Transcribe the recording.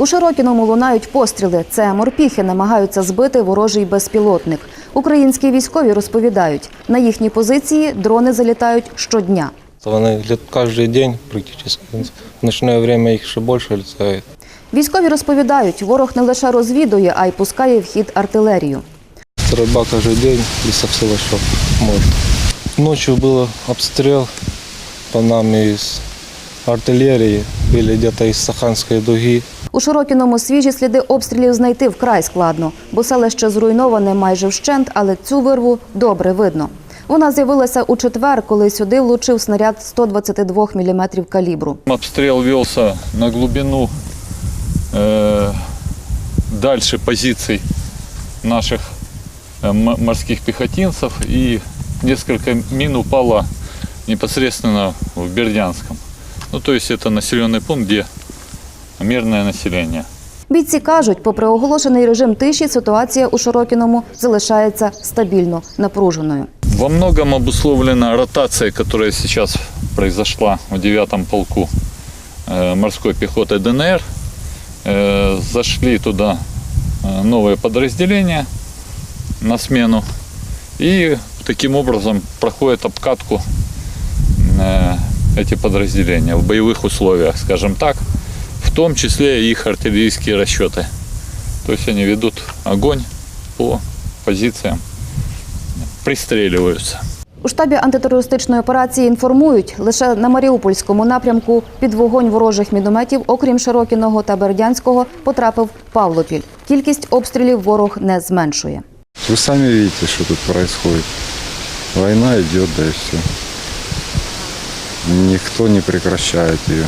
У Широкіному лунають постріли. Це морпіхи намагаються збити ворожий безпілотник. Українські військові розповідають, на їхні позиції дрони залітають щодня. Вони летят каждый день практически. В ночное время их еще больше летает. Військові розповідають, ворог не лише розвідує, а й пускає в хід артилерію. Стрельба каждый день и со всего, что может. Ночью был обстрел по нам из артиллерии или где-то из Саханской дуги. У Широкіному свіжі сліди обстрілів знайти вкрай складно, бо селище зруйноване майже вщент, але цю вирву добре видно. Вона з'явилася у четвер, коли сюди влучив снаряд 122 мм калібру. Обстрел велся на глубину э, дальше позиций наших э, м- морских пехотинцев и несколько мин упало непосредственно в Бердянском. Ну, то есть это населенный пункт, где мирное население. Бійці кажуть, попри оголошений режим тиші, ситуація у Широкіному залишається стабільно напруженою. Во многом обусловлена ротация, которая сейчас произошла в 9-м полку э, морской пехоты ДНР. Э, Зашли туда э, новые подразделения на смену. И таким образом проходят обкатку э, эти подразделения в боевых условиях, скажем так, в том числе и их артиллерийские расчеты. То есть они ведут огонь по позициям пристрілюються. У штабі антитерористичної операції інформують, лише на Маріупольському напрямку під вогонь ворожих мінометів, окрім Широкіного та Бердянського, потрапив Павлопіль. Кількість обстрілів ворог не зменшує. Вы сами видите, что тут происходит. Война идет, да и все. Никто не прекращает ее.